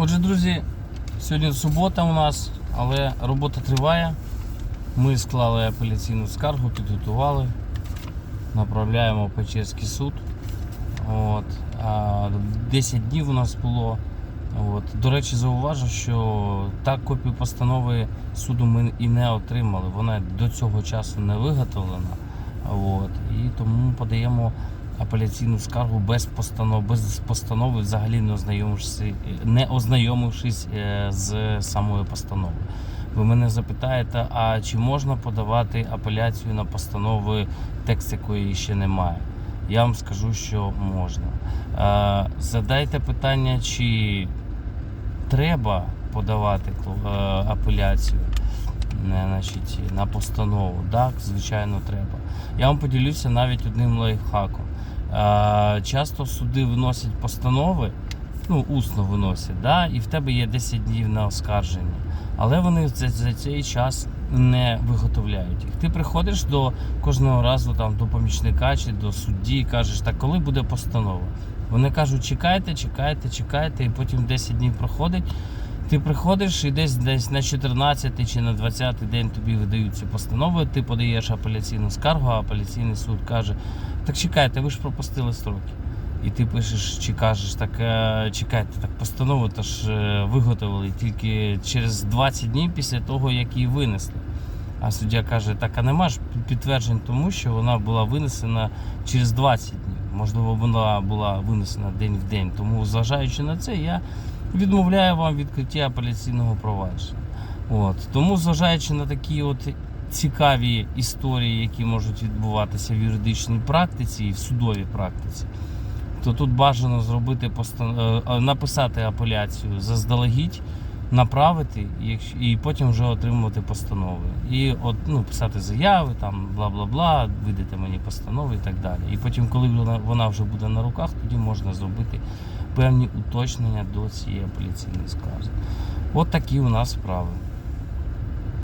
Отже, друзі, сьогодні субота у нас, але робота триває. Ми склали апеляційну скаргу, підготували, направляємо в Печерський суд. От. А 10 днів у нас було. От. До речі, зауважу, що так копію постанови суду ми і не отримали. Вона до цього часу не виготовлена. От. І тому подаємо апеляційну скаргу без постанов, без постанови, взагалі не ознайомившись, не ознайомившись е, з самою постановою. Ви мене запитаєте, а чи можна подавати апеляцію на постанови, текст якої ще немає? Я вам скажу, що можна. Е, Задайте питання, чи треба подавати е, апеляцію значить, на постанову. Так, звичайно, треба. Я вам поділюся навіть одним лайфхаком. Е, Часто суди виносять постанови, ну, усно виносять, да, і в тебе є 10 днів на оскарження. Але вони за, за цей час не виготовляють їх. Ти приходиш до кожного разу там, до помічника чи до судді і кажеш, так коли буде постанова? Вони кажуть, чекайте, чекайте, чекайте, і потім 10 днів проходить. Ти приходиш і десь десь на 14 чи на 20 день тобі видають цю постанову, ти подаєш апеляційну скаргу, а апеляційний суд каже: так чекайте, ви ж пропустили строки. І ти пишеш чи кажеш, так е, чекайте, так постанову то ж е, виготовили тільки через 20 днів після того, як її винесли. А суддя каже, так а нема ж підтверджень тому, що вона була винесена через 20 днів. Можливо, вона була винесена день в день. Тому, зважаючи на це, я відмовляю вам відкриття апеляційного провадження. От. Тому, зважаючи на такі от цікаві історії, які можуть відбуватися в юридичній практиці і в судовій практиці, то тут бажано зробити е, е, написати апеляцію заздалегідь, направити і, потім вже отримувати постанови. І от, ну, писати заяви, там бла бла бла, видайте мені постанови і так далі. І потім, коли вона вже буде на руках, тоді можна зробити певні уточнення до цієї апеляційної скарги. От такі у нас справи.